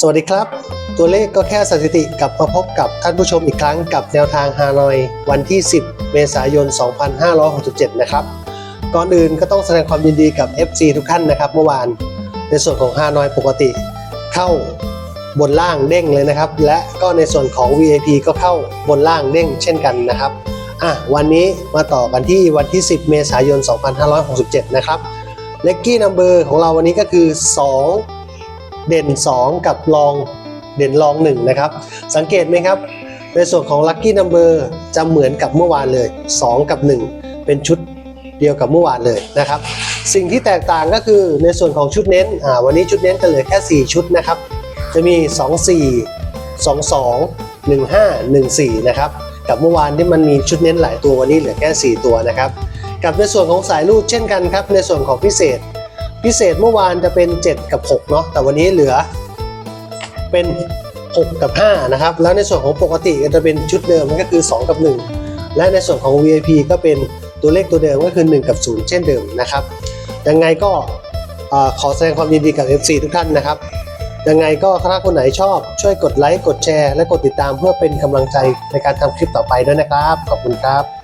สวัสดีครับ ตัวเลขก็แค่สถิติกลับมาพบกับท่านผู้ชมอีกครั้งกับแนวทางฮานอย วันที่ 10 เมษายน 2567 นะครับ ก่อนอื่นก็ต้องแสดงความยินดีกับ FC ทุกท่านนะครับ เมื่อวานในส่วนของฮานอยปกติ เข้าบนล่างเด้งเลยนะครับ และก็ในส่วนของ VIP ก็เข้าบนล่างเด้งเช่นกันนะครับอะวันนี้มาต่อกันที่วันที่ 10 เมษายน 2567 นะครับเลขกี้นัมเบอร์ของเราวันนี้ก็คือ 2 เด่น 2 กับรองเด่นรอง1นะครับ สังเกตไหมครับ ในส่วนของ Lucky Number จะเหมือนกับเมื่อวานเลย 2 กับ 1 เป็นชุดเดียวกับเมื่อวานเลยนะครับ สิ่งที่แตกต่างก็คือในส่วนของชุดเน้นวันนี้ชุดเน้นจะเหลือแค่ 4 ชุดนะครับ จะมี 2 4 2 2 1 5 1 4 นะครับ กับเมื่อวานที่มันมีชุดเน้นหลายตัววันนี้เหลือแค่ 4 ตัวนะครับ กับในส่วนของสายรูดเช่นกันครับ ในส่วนของพิเศษ พิเศษเมื่อวานจะเป็น 7 กับ 6 เนาะแต่วันนี้เหลือเป็น 6 กับ 5 นะครับ แล้วในส่วนของปกติก็จะเป็นชุดเดิมก็คือ 2 กับ 1 และในส่วนของ VIP ก็เป็นตัวเลขตัวเดิมก็คือ 1 กับ 0 เช่นเดิมนะครับ ยังไงก็ขอแสดงความยินดีกับ FC ทุกท่านนะครับ ยังไงก็ถ้าคนไหนชอบช่วยกดไลค์กดแชร์ และกดติดตามเพื่อเป็นกำลังใจในการทำคลิปต่อไปด้วยนะครับ ขอบคุณครับ